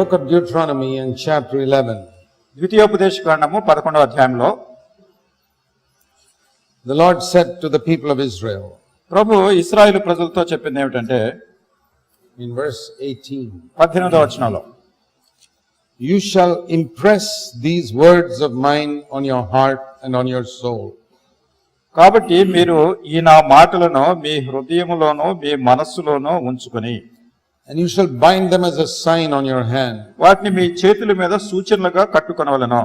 Book of Deuteronomy and chapter eleven ద్వితీయోపదేశ గ్రంథము పదకొండవ అధ్యాయంలో. The Lord set to the people of Israel ప్రభు ఇస్రాయిల్ ప్రజలతో చెప్పింది ఏమిటంటే ఇన్ వర్స్ ఎయిటీన్ పద్దెనిమిదవ వచనంలో. You shall impress these words of mind on your heart and on your soul కాబట్టి మీరు ఈ నా మాటలను మీ హృదయంలోనూ మీ మనస్సులోనూ ఉంచుకుని And you shall bind them as a sign on your hand. వాటిని మీ చేతుల మీద సూచనలుగా కట్టుకొనవలను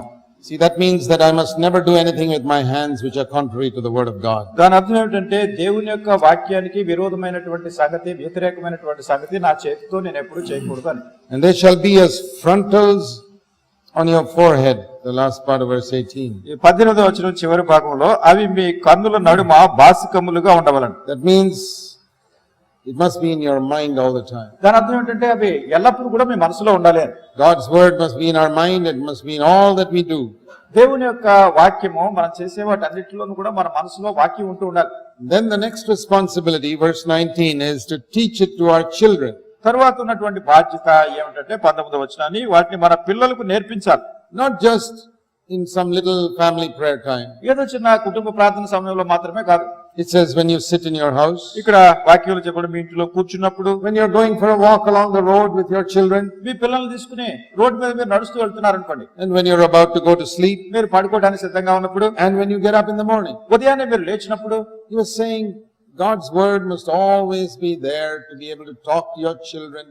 See, that means that I must never do anything with my hands which are contrary to the word of God. దాని అర్థం ఏమిటంటే దేవుని యొక్క వాక్యానికి విరోధమైనటువంటి సంగతి వ్యతిరేకమైనటువంటి సంగతి నా చేతితో నేను ఎప్పుడు చేయకూడదు అని And they shall be as frontals on your forehead, the last part of verse 18. ఈ పద్దెనిమిదవ వచనం చివరి భాగంలో అవి మీ కన్నుల నడుమ బాసికములుగా ఉండవలను That means it must be in your mind all the time. దాని అర్థం ఏంటంటే అవి ఎల్లప్పుడూ కూడా మీ మనసులో ఉండాలి God's word must be in our mind, it must be in all that we do. దేవుని యొక్క వాక్యము మనం చేసే వాటి అన్నిటిలోనూ కూడా మన మనసులో వాక్యం ఉంటూ ఉండాలి Then the next responsibility, verse 19, is to teach it to our children. తర్వాత ఉన్నటువంటి బాధ్యత ఏమిటంటే పంతొమ్మిది వచనాన్ని వాటిని మన పిల్లలకు నేర్పించాలి Not just in some little family prayer time. ఏదో చిన్న కుటుంబ ప్రార్థన సమయంలో మాత్రమే కాదు It says when you sit in your house, ఇక్కడ వాక్యాలు చెప్పడం మీ ఇంట్లో కూర్చున్నప్పుడు when you're going for a walk along the road with your children, మీ పిల్లల్ని తీసుకుని రోడ్డు మీద మీరు నడుస్తూ వెళ్తున్నారు అనుకోండి and when you're about to go to sleep, మీరు పడుకోవడానికి సిద్ధంగా ఉన్నప్పుడు and when you get up in the morning. ఉదయాన్నే మీరు లేచినప్పుడు He was saying God's word must always be there to be able to talk to your children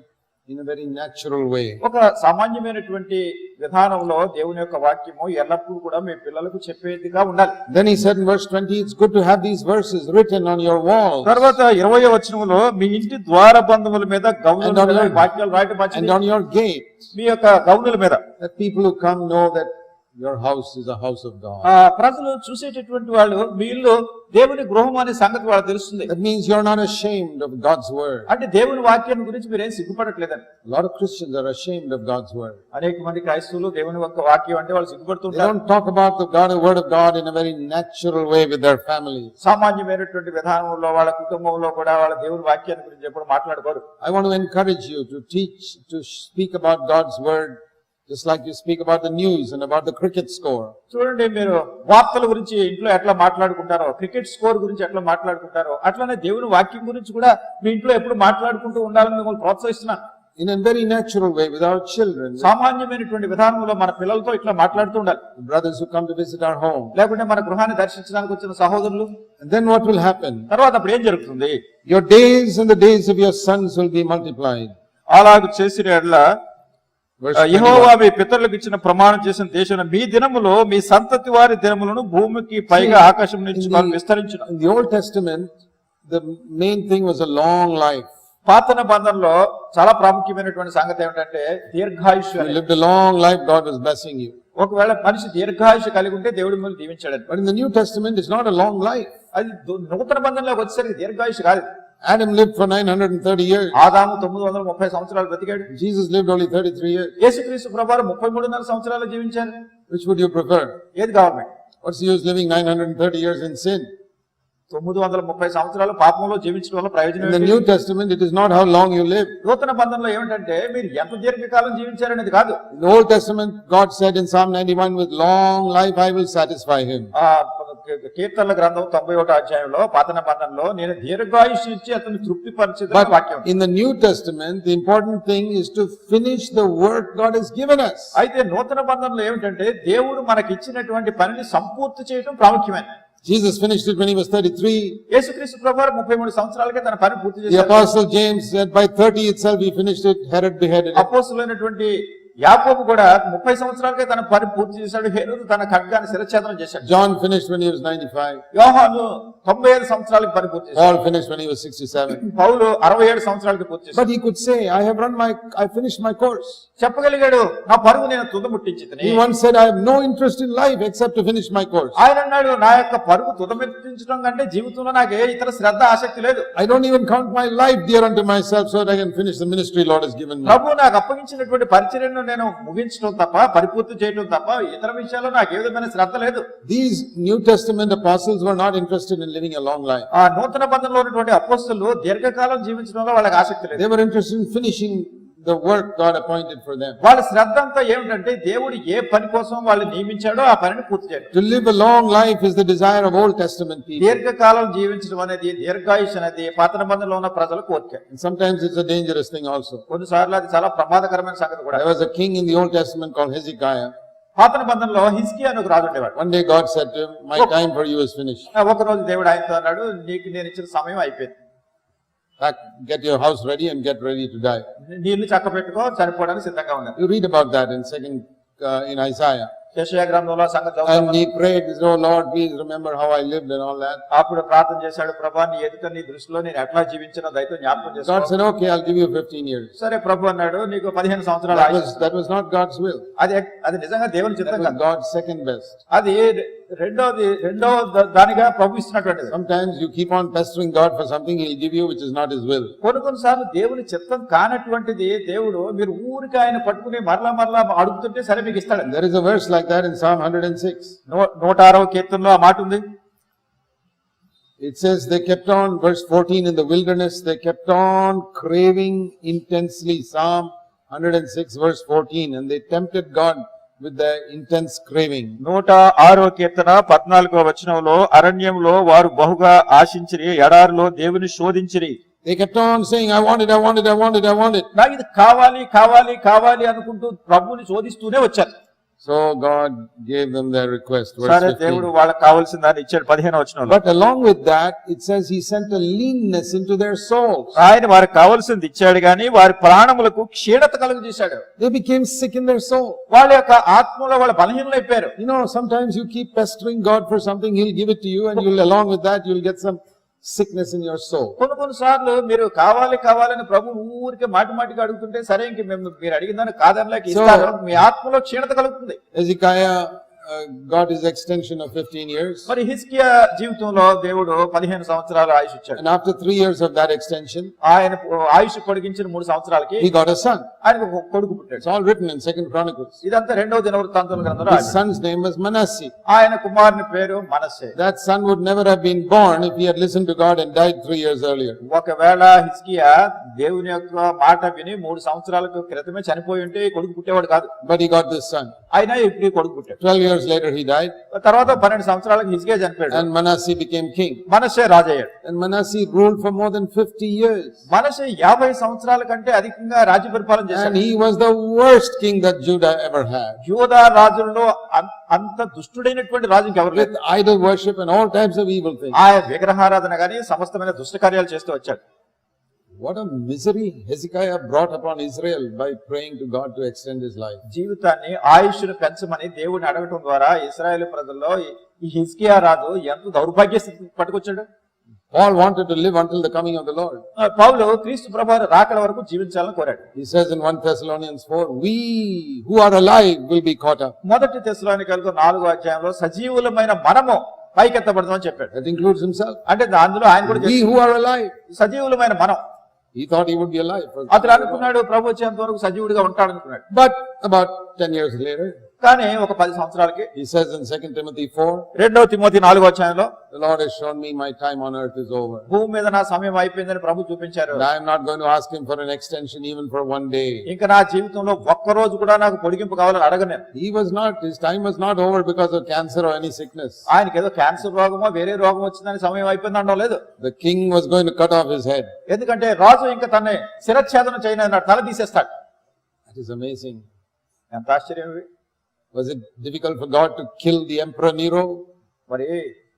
In very natural way ఒక సామాన్యమైనటువంటి విధానంలో దేవుని యొక్క వాక్యము ఎల్లప్పుడూ కూడా మీ పిల్లలకు చెప్పేదిగా ఉండాలి. దెన్ ఈ seven verse twenty it's good to have these verses written on your wall తర్వాత ఇరవై వచనంలో మీ ఇంటి ద్వార బంధముల మీద గౌరవ వాక్యాలు రాయటం అండ్ ఆన్ యువర్ గేట్ మీ యొక్క గౌనుల మీద. People come know that your house is a house of God ప్రజలు చూసేటటువంటి వాళ్ళు మీ ఇల్లు దేవుని గృహం అనే సంగతి వాళ్ళు తెలుస్తుంది. Means you are not of God's word అంటే దేవుని వాక్యం గురించి మీరేం సిగ్గుపడట్లేదు Lord Christians are of God's word అనేక మంది క్రైస్తవులు దేవుని యొక్క వాక్యం అంటే వాళ్ళు సిగ్గుపడుతుంటారు. Talk about in a very natural with their family సామాన్యమైనటువంటి విధానంలో వాళ్ళ కుటుంబంలో కూడా వాళ్ళ దేవుని వాక్యాన్ని గురించి ఎప్పుడు మాట్లాడుకోరు. I want encourage you to teach to speak about God's word just like you speak about the news and about the cricket score. చూడండి మీరు వార్తల గురించి ఇంట్లో ఎట్లా మాట్లాడుకుంటారో క్రికెట్ స్కోర్ గురించి ఎట్లా మాట్లాడుకుంటారో అట్లానే దేవుని వాక్యం గురించి కూడా మీ ఇంట్లో ఎప్పుడు మాట్లాడుకుంటూ ఉండాలని మిమ్మల్ని ప్రోత్సహిస్తున్నాను In a very natural way with our children, సామాన్యమైనటువంటి విధానంలో మన పిల్లలతో ఇట్లా మాట్లాడుతూ ఉండాలి brothers who come to visit our home. లేకుంటే మన గృహాన్ని దర్శించడానికి వచ్చిన సహోదరులు then what will happen? తర్వాత అప్పుడు ఏం జరుగుతుంది Your days and the days of your sons will be multiplied. అలాగ చేసిన ఎడల యహోవా 21. మీ పితరులకు ఇచ్చిన ప్రమాణం చేసిన దేశం మీ దినములో మీ సంతతి వారి దినములను భూమికి పైగా ఆకాశం నుంచి విస్తరించిన the Old Testament, the main thing was a long life. పాత నిబంధనలో చాలా ప్రాముఖ్యమైనటువంటి సంగతి ఏమిటంటే దీర్ఘాయుష్ lived a long life, God was blessing you. ఒకవేళ మనిషి దీర్ఘాయుష కలిగి ఉంటే దేవుడి మిమ్మల్ని దీవించాడని But in the New Testament, it's not a long life. అది దు- నూతన బంధంలోకి వచ్చేసరికి దీర్ఘాయుష కాదు Adam lived for 930 years. ఆదాము తొమ్మిది వందల ముప్పై సంవత్సరాలు బ్రతికాడు Jesus lived only 33 years. యేసుక్రీస్తు ప్రభావం ముప్పై మూడున్నర సంవత్సరాలు జీవించారు Which would you prefer? ఏది government What's the use living 930 years in sin? తొమ్మిది వందల ముప్పై సంవత్సరాలు పాపంలో జీవించడం వల్ల ప్రయోజనం In the ఏంటి? New Testament, it is not how long you live. నూతన బంధంలో ఏమిటంటే మీరు ఎంత దీర్ఘకాలం జీవించారనేది కాదు In the Old Testament, God said in Psalm 91, with long life I will satisfy him. ఆ కీర్తనల గ్రంథం తొంభై ఒకటో అధ్యాయంలో పాత నిబంధనలో నేను దీర్ఘాయుష్ ఇచ్చి అతను తృప్తి పరిచేది వాక్యం in the New Testament, the important thing is to finish the work God has given us. అయితే నూతన బంధంలో ఏమిటంటే దేవుడు మనకి ఇచ్చినటువంటి పనిని సంపూర్తి చేయడం ప్రాముఖ్యమైన Jesus finished it when he was 33. యేసుక్రీస్తు ప్రభు ముప్పై మూడు సంవత్సరాలకే తన పని పూర్తి The చేశారు apostle James said by 30 itself he finished it, Herod beheaded him. యాకోబు కూడా ముప్పై సంవత్సరాలకే తన పని పూర్తి చేశాడు. హెరూదు తన ఖడ్గాన్ని శిరఛేదనం చేశాడు. John finish when he was 95 యోహాను 97 సంవత్సరాలకు పని పూర్తి చేశాడు. Paul finish when he was 67 పౌలు 67 సంవత్సరాలకు పూర్తి చేశాడు. But he could say I have run my I finish my course చెప్పగలిగాడు నా పరుగు నేను తుద ముట్టించితిని he one said I have no interest in life except to finish my course I అన్నాడు నా యొక్క పరుగు తుద కంటే జీవితంలో నాకు ఏ ఇతర శ్రద్ధ ఆసక్తి లేదు. I don't even count my life dear unto myself so that I can finish the ministry Lord has given me ప్రభు నాకు అప్పగించినటువంటి పరిచర్యను విషయంలో నేను ముగించడం తప్ప పరిపూర్తి చేయడం తప్ప ఇతర విషయాల్లో నాకు ఏ విధమైన శ్రద్ధ లేదు. These New Testament process were not interested in living long life ఆ నూతన బంధంలో ఉన్నటువంటి అపోస్టల్లు దీర్ఘకాలం జీవించడంలో వాళ్ళకి ఆసక్తి లేదు. They in finishing the work God appointed for them. వాళ్ళ శ్రద్ధ అంతా ఏమిటంటే దేవుడు ఏ పని కోసం వాళ్ళు నియమించాడో ఆ పనిని పూర్తి చేయాలి To live a long life is the desire of Old Testament people. దీర్ఘకాలం జీవించడం అనేది దీర్ఘాయుష్ అనేది పాత నిబంధనలో ఉన్న ప్రజల కోరిక And sometimes it's a dangerous thing also. కొన్నిసార్లు అది చాలా ప్రమాదకరమైన సంగతి కూడా There was a king in the Old Testament called Hezekiah. పాత నిబంధనలో హిస్కి అని ఒక రాజు ఉండేవాడు One day God said to him, My time for you is finished. ఆ ఒక రోజు దేవుడు ఆయనతో అన్నాడు నీకు నేను ఇచ్చిన సమయం అయిపోయింది Pack, get your house ready and get ready to die. నీళ్లు చక్క పెట్టుకో చనిపోవడానికి సిద్ధంగా ఉన్నాడు You read about that in second, uh, in Isaiah. యెషయా గ్రంథంలో ఆ సంగతి చదువుతాం. And he prayed, Oh Lord, please remember how I lived and all that. అప్పుడు ప్రార్థన చేశాడు ప్రభా నీ ఎదుట నీ దృష్టిలో నేను ఎట్లా జీవించినా దయతో జ్ఞాపకం God చేసుకో said, Okay, I'll give you fifteen years. సరే ప్రభు అన్నాడు నీకు పదిహేను సంవత్సరాలు That Ayush was, that was not God's will. అది అది నిజంగా దేవుని That చిత్తం was కాదు God's second best. అది రెండోది రెండో ద- దానిగా ప్రభు ఇస్తున్నటువంటిది Sometimes you keep on pestering God for something He'll give you which is not His will. కొన్ని కొన్నిసార్లు దేవుని చిత్తం కానటువంటిది దేవుడు మీరు ఊరికి ఆయన పట్టుకుని మరలా మరలా అడుగుతుంటే సరే మీకు ఇస్తాడు There is a verse like that in Psalm 106. నూ- నూట ఆరవ కీర్తనలో ఆ మాట ఉంది It says they kept on, verse 14, in the wilderness, they kept on craving intensely. Psalm 106, verse 14, and they tempted God with their intense craving. నూట ఆరో కీర్తన పద్నాలుగో వచనంలో అరణ్యంలో వారు బహుగా ఆశించిరి ఎడారిలో దేవుని శోధించిరి They kept on saying, I want it, I want it, I want it, I want it. నాకు ఇది కావాలి కావాలి కావాలి అనుకుంటూ ప్రభుని శోధిస్తూనే వచ్చారు So God gave them their request. సరే Verse దేవుడు 15. వాళ్ళకి కావాల్సిన దాన్ని ఇచ్చాడు పదిహేను వచనంలో But along with that, it says He sent a leanness into their souls. ఆయన వారికి కావాల్సింది ఇచ్చాడు గాని వారి ప్రాణములకు క్షీణత కలుగు చేశాడు They became sick in their soul. వాళ్ళ యొక్క ఆత్మలో వాళ్ళ బలహీనలు అయిపోయారు You know, sometimes you keep pestering God for something, He'll give it to you, and you'll, along with that, you'll get some sickness in your soul. కొన్ని కొన్ని సార్లు మీరు కావాలి కావాలని ప్రభు ఊరికే మాటి మాటికి అడుగుతుంటే సరే ఇంక మేము మీరు అడిగిన దాన్ని కాదనలేక మీ ఆత్మలో క్షీణత కలుగుతుంది Hezekiah uh, got his extension of 15 years. మరి హిస్కియా జీవితంలో దేవుడు పదిహేను సంవత్సరాలు ఆయుష్ ఇచ్చాడు And after three years of that extension, ఆయన ఆయుష్ పొడిగించిన మూడు సంవత్సరాలకి he got a son. ఆయనకు ఒక కొడుకు పుట్టాడు It's all written in Second Chronicles. ఇదంతా రెండవ దినవృత్తాంతుల గ్రంథంలో రాశాడు. son's name was Manasseh. ఆయన కుమారుని పేరు మనస్సే That son would never have been born if he had listened to God and died three years earlier. ఒకవేళ హిస్కియా దేవుని యొక్క మాట విని మూడు సంవత్సరాలకు క్రితమే చనిపోయి ఉంటే కొడుకు పుట్టేవాడు కాదు But he got this son. అయినా ఇప్పుడు కొడుకు పుట్టాడు Twelve years later, he died, తర్వాత పన్నెండు సంవత్సరాలకు హిస్కియా చనిపోయాడు and Manasseh became king. మనస్సే రాజయ్యాడు And Manasseh ruled for more than 50 years. మనసు యాభై సంవత్సరాల కంటే అధికంగా రాజ్య పరిపాలన And చేశాడు he was the worst king that Judah ever had. యూదా రాజుల్లో అంత దుష్టుడైనటువంటి రాజు ఇంకెవరు లేదు With idol worship and all types of evil things. ఆయన విగ్రహారాధన గాని సమస్తమైన దుష్ట కార్యాలు చేస్తూ వచ్చాడు What a misery Hezekiah brought upon Israel by praying to God to extend his life. జీవితాన్ని ఆయుష్ను పెంచమని దేవుడిని అడగటం ద్వారా ఇస్రాయేల్ ప్రజల్లో ఈ- హిజ్కియా రాజు ఎంత దౌర్భాగ్య స్థితి పట్టుకొచ్చాడు Paul wanted to live until the coming of the Lord. ఆ, పౌలు క్రీస్తు ప్రభు రాకడ వరకు జీవించాలని కోరాడు He says in 1 Thessalonians 4, we who are alive will be caught up. మొదటి తెశలోనికలకు నాలుగో అధ్యాయంలో సజీవులమైన మనము పైకెత్తబడదామని చెప్పాడు That includes himself. అంటే అందులో ఆయన కూడా We who are alive. సజీవులమైన మనం He thought he would be alive. for- అతను అనుకున్నాడు ప్రభు వచ్చేంత వరకు సజీవుడిగా ఉంటాడు అనుకున్నాడు But about 10 years later, కానీ ఒక పది సంవత్సరాలకి. సెకండ్ టిమోతి 4 రెండో తిమోతి 4వ అధ్యాయంలో టైం ఆన్ భూమి మీద నా సమయం అయిపోయిందని ప్రభు చూపించారు. I not going to for extension even for one day ఇంకా నా జీవితంలో ఒక్క రోజు కూడా నాకు పొడిగింపు కావాలని అడగనే he was not time not over because cancer any sickness ఆయనకి ఏదో క్యాన్సర్ రోగమో వేరే రోగం వచ్చిందని సమయం అయిపోయింది అనడం లేదు. The cut off his head ఎందుకంటే రాజు ఇంకా తన శిరఛేదన చేయనన్నాడు తల తీసేస్తాడు. దట్ ఇస్ అమేజింగ్ ఎంత ఆశ్చర్యం Was it difficult for God to kill the emperor Nero? మరి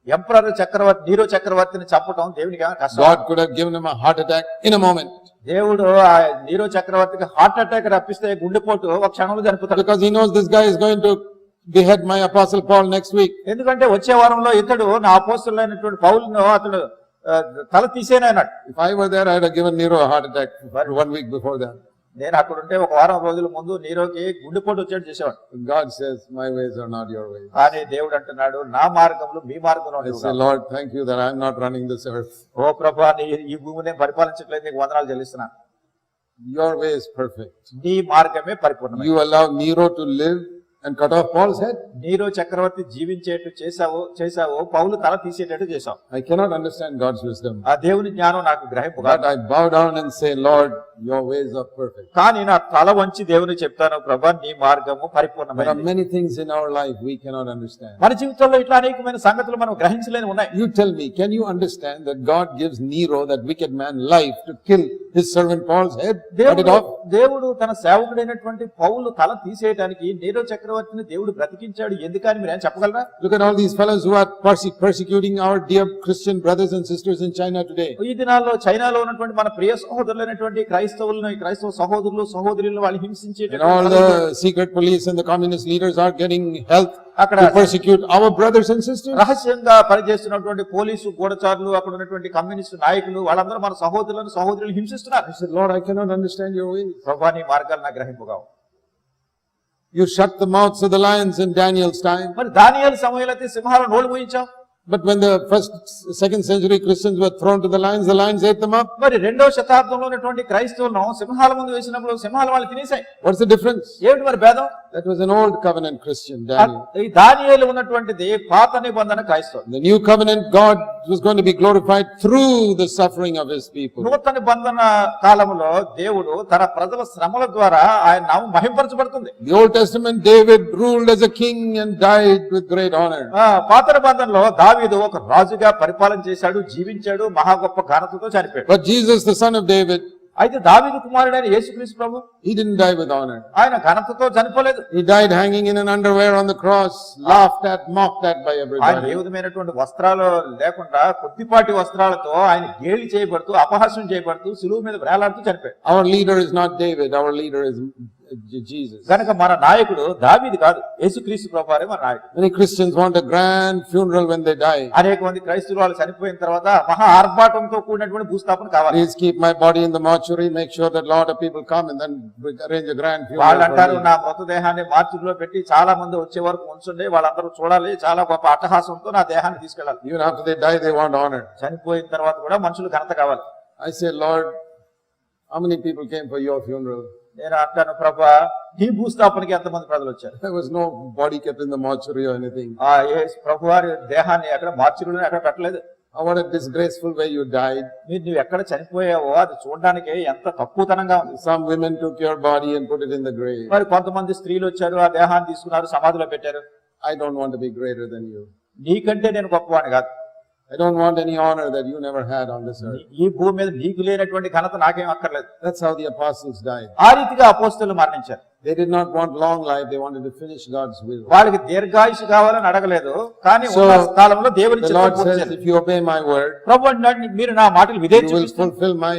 ఎంపరర్ చక్రవర్తి నీరో చక్రవర్తిని చంపటం దేవునికి కష్టం God could have given him a heart attack in a moment దేవుడు ఆ నీరో చక్రవర్తికి హార్ట్ అటాక్ రప్పిస్తే గుండెపోటు ఒక క్షణంలో చనిపోతాడు because he knows this guy is going to behead my apostle Paul next week. ఎందుకంటే వచ్చే వారంలో ఇతడు నా అపోస్తులైనటువంటి పౌలను అతడు తల I were there, I'd have given Nero a heart attack for one week before that. నేను అక్కడ ఉంటే ఒక వారం రోజుల ముందు నీరోకి గుండెపోటు వచ్చాడు చేసేవాడు. కానీ దేవుడు అంటున్నాడు నా మార్గంలో మీ మార్గంలో ఈ భూమిని పరిపాలించట్లేదు నీకు వందనాలు చెల్లిస్తున్నాను. Your way is perfect. You allow Nero to live and cut off Paul sir Nero చక్రవర్తి జీవించేట్టు చేసావు చేసావు పౌలు తల తీసేటట్టు చేసావు I cannot understand God's wisdom ఆ దేవుని జ్ఞానం నాకు గ్రహింపు కాదు I bow down and say Lord your ways are perfect కానీ నా తల వంచి దేవుని చెప్తాను ప్రభా నీ మార్గము పరిపూర్ణమైనది. There are many things in our life we cannot understand మన జీవితంలో ఇట్లా అనేకమైన సంగతులు మనం గ్రహించలేని ఉన్నాయి. You tell me can you understand that God gives Nero that wicked man life to kill his servant Paul's head దేవుడు తన సేవకుడైనటువంటి పౌలు తల తీసేయడానికి నీరో చక్ర చక్రవర్తిని దేవుడు బ్రతికించాడు ఎందుకని మీరు ఏం చెప్పగలరా? Look at all these fellows who are perse persecuting our dear Christian brothers and sisters in China today ఈ దినాల్లో చైనాలో ఉన్నటువంటి మన ప్రియ సహోదరులైనటువంటి క్రైస్తవులను క్రైస్తవ సహోదరులు సహోదరులను వాళ్ళు హింసించే all the secret police and the communist leaders are getting health అక్కడ prosecute our brothers and sister రహస్యంగా పనిచేస్తున్నటువంటి పోలీసు గోడచారులు అక్కడ ఉన్నటువంటి కమ్యూనిస్ట్ నాయకులు వాళ్ళందరూ మన సహోదరులను సహోదరులు హింసిస్తున్నారు. Lord I cannot understand your ప్రభాని మార్గాలు నా గ్రహింపుగా You shut the mouths of the lions in Daniel's time. మరి దానియాల సమయంలో అయితే సింహాల నోళ్ళు మూయించావు But when the first, second century Christians were thrown to the lions, the lions ate them up. మరి రెండవ శతాబ్దంలో ఉన్నటువంటి క్రైస్తవులను సింహాల ముందు వేసినప్పుడు సింహాలు వాళ్ళు తినేసాయి What's the difference? ఏమిటి మరి భేదం That was an old covenant Christian, Daniel. ఈ దానియేలు ఉన్నటువంటిది పాత నిబంధన క్రైస్తవులు The new covenant, God was going to be glorified through the suffering of his people. నూతన నిబంధన కాలంలో దేవుడు తన ప్రజల శ్రమల ద్వారా ఆయన నామం మహింపరచబడుతుంది The Old Testament, David ruled as a king and died with great honor. ఆ పాత నిబంధనలో దావీదు ఒక రాజుగా పరిపాలన చేశాడు జీవించాడు మహా గొప్ప ఘనతతో చనిపోయాడు But Jesus, the son of David, అయితే దావి కుమారుడు ఆయన యేసుక్రీస్తు ప్రభు హి ఆయన ఘనతతో చనిపోలేదు. He hanging in an underwear on cross laughed at mocked at by everybody వస్త్రాలు లేకుండా కొద్దిపాటి వస్త్రాలతో ఆయన గేలి చేయబడుతూ అపహాసం చేయబడుతూ సులువు మీద వేలాడుతూ చనిపోయాడు. Our leader is not David our leader is గనక మన నాయకుడు దావీదు కాదు యేసుక్రీస్తు ప్రభువారే మన నాయకుడు Many Christians want a grand funeral when they die. అనేక మంది క్రైస్తవులు వాళ్ళు చనిపోయిన తర్వాత మహా ఆర్భాటంతో కూడినటువంటి భూస్థాపన కావాలి Please keep my body in the mortuary, make sure that a lot of people come and then arrange a grand వాళ్ళు funeral అంటారు for me. నా మృతదేహాన్ని మార్చిలో పెట్టి చాలా మంది వచ్చే వరకు ఉంచండి వాళ్ళందరూ చూడాలి చాలా గొప్ప అట్టహాసంతో నా దేహాన్ని తీసుకెళ్ళాలి Even after they die, they want honor. చనిపోయిన తర్వాత కూడా మనుషులు ఘనత కావాలి I say, Lord, how many people came for your funeral? నేను అంటాను ప్రభా నీ భూస్థాపనకి ఎంతమంది ప్రజలు వచ్చారు There was no body kept in the mortuary or anything. ఆ ఏ ప్రభువారి దేహాన్ని ఎక్కడ మార్చిలో ఎక్కడ పెట్టలేదు Oh, what a disgraceful way you died. మీరు నువ్వు ఎక్కడ చనిపోయావో అది చూడడానికి ఎంత తక్కువతనంగా ఉంది Some women took your body and put it in the grave. మరి కొంతమంది స్త్రీలు వచ్చారు ఆ దేహాన్ని తీసుకున్నారు సమాధిలో పెట్టారు I don't want to be greater than you. నీకంటే నేను గొప్పవాడిని కాదు I don't want any honour that you never had on this earth ఈ భూమి మీద నీకు లేనటువంటి ఘనత నాకేం అక్కర్లేదు. That's how the apostles died ఆ రీతిగా అపోస్టిల్లు మరణించారు. They did not want long life they wanted to finish God's will వాళ్ళకి దీర్ఘాయుష్ కావాలని అడగలేదు కానీ ఉన్న స్థలంలో దేవుని చిత్తం if you obey my word ప్రభువు అంటే మీరు నా మాటలు విదే చూపిస్తారు fulfil my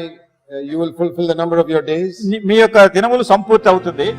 you will fulfil the number of your days మీ యొక్క దినములు సంపూర్తి అవుతుంది.